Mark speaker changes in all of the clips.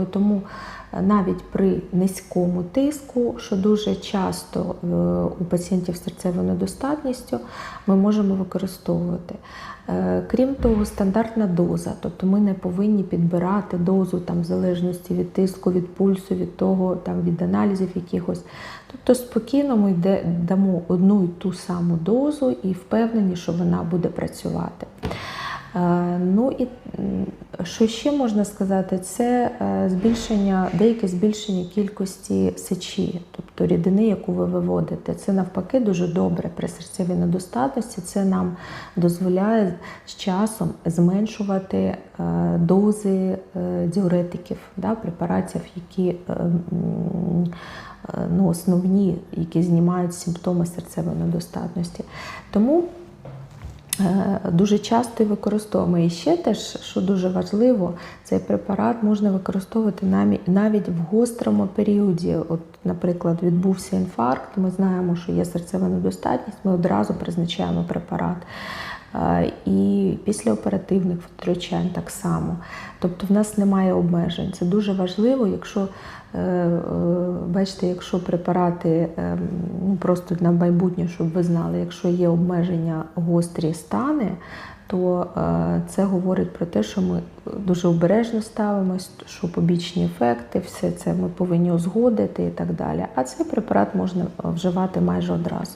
Speaker 1: Тому е, навіть при низькому тиску, що дуже часто е, у пацієнтів з серцевою недостатністю, ми можемо використовувати. Е, Крім того, стандартна доза, тобто ми не повинні підбирати дозу там, в залежності від тиску, від пульсу, від того, там, від аналізів якихось. Тобто спокійно ми йде- дамо одну і ту саму дозу і впевнені, що вона буде працювати. Е, Ну і що ще можна сказати, це е, збільшення, деяке збільшення кількості сечі, тобто рідини, яку ви виводите. Це навпаки дуже добре при серцевій недостатності. Це нам дозволяє з часом зменшувати е, дози е, діуретиків, да, препаратів, які ну, основні, які знімають симптоми серцевої недостатності. Тому Дуже часто використовуємо. І ще теж, що дуже важливо, цей препарат можна використовувати навіть в гострому періоді. От, наприклад, відбувся інфаркт, ми знаємо, що є серцева недостатність, ми одразу призначаємо препарат. І після оперативних втручань так само. Тобто в нас немає обмежень. Це дуже важливо, якщо е, е, бачите, якщо препарати е, ну, просто на майбутнє, щоб ви знали, якщо є обмеження гострі стани, то е, це говорить про те, що ми дуже обережно ставимось, що побічні ефекти, все це ми повинні узгодити і так далі. А цей препарат можна вживати майже одразу.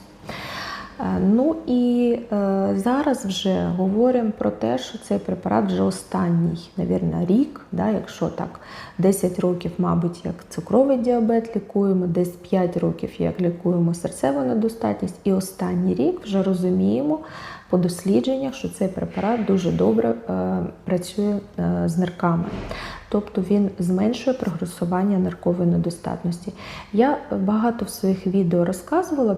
Speaker 1: Е, Ну і е, зараз вже говоримо про те, що цей препарат вже останній, навірно, рік, да, якщо так, 10 років, мабуть, як цукровий діабет лікуємо, десь 5 років як лікуємо серцеву недостатність, і останній рік вже розуміємо по дослідженнях, що цей препарат дуже добре е, працює е, з нирками. Тобто він зменшує прогресування ниркової недостатності. Я багато в своїх відео розказувала